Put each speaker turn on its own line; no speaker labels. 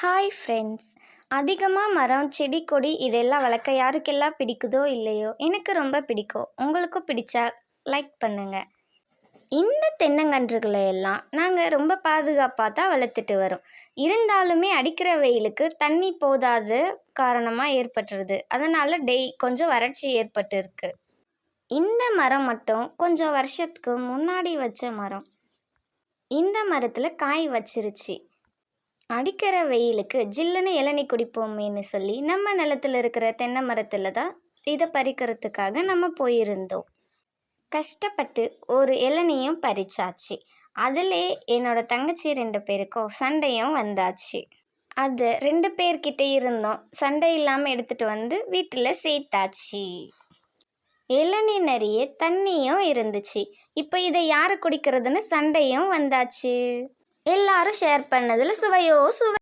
Hi friends அதிகமாக மரம் செடி கொடி இதெல்லாம் வளர்க்க யாருக்கெல்லாம் பிடிக்குதோ இல்லையோ எனக்கு ரொம்ப பிடிக்கும். உங்களுக்கும் பிடிச்சா லைக் பண்ணுங்கள் இந்த தென்னங்கன்றுகளை எல்லாம் நாங்கள் ரொம்ப பாதுகாப்பாக தான் வளர்த்துட்டு வரோம். இருந்தாலுமே அடிக்கிற வெயிலுக்கு தண்ணி போதாத காரணமாக ஏற்பட்டுருது. அதனால் டெய் கொஞ்சம் வறட்சி ஏற்பட்டுருக்கு. இந்த மரம் மட்டும் கொஞ்சம் வருஷத்துக்கு முன்னாடி வச்ச மரம். இந்த மரத்தில் காய் வச்சிருச்சு. அடிக்கிற வெயிலுக்கு ஜில்லுன்னு இளநி குடிப்போமேன்னு சொல்லி நம்ம நிலத்துல இருக்கிற தென்னை மரத்தில் தான் இதை பறிக்கிறதுக்காக நம்ம போயிருந்தோம். கஷ்டப்பட்டு ஒரு இளநியும் பறிச்சாச்சு. அதிலே என்னோட தங்கச்சி ரெண்டு பேருக்கும் சண்டையும் வந்தாச்சு. அது ரெண்டு பேர்கிட்ட இருந்தோம் சண்டை இல்லாமல் எடுத்துகிட்டு வந்து வீட்டில் சேர்த்தாச்சு. இளநீ நிறைய தண்ணியும் இருந்துச்சு. இப்போ இதை யார் குடிக்கிறதுன்னு சண்டையும் வந்தாச்சு. எல்லாரும் ஷேர் பண்ணதில் சுவையோ சுவை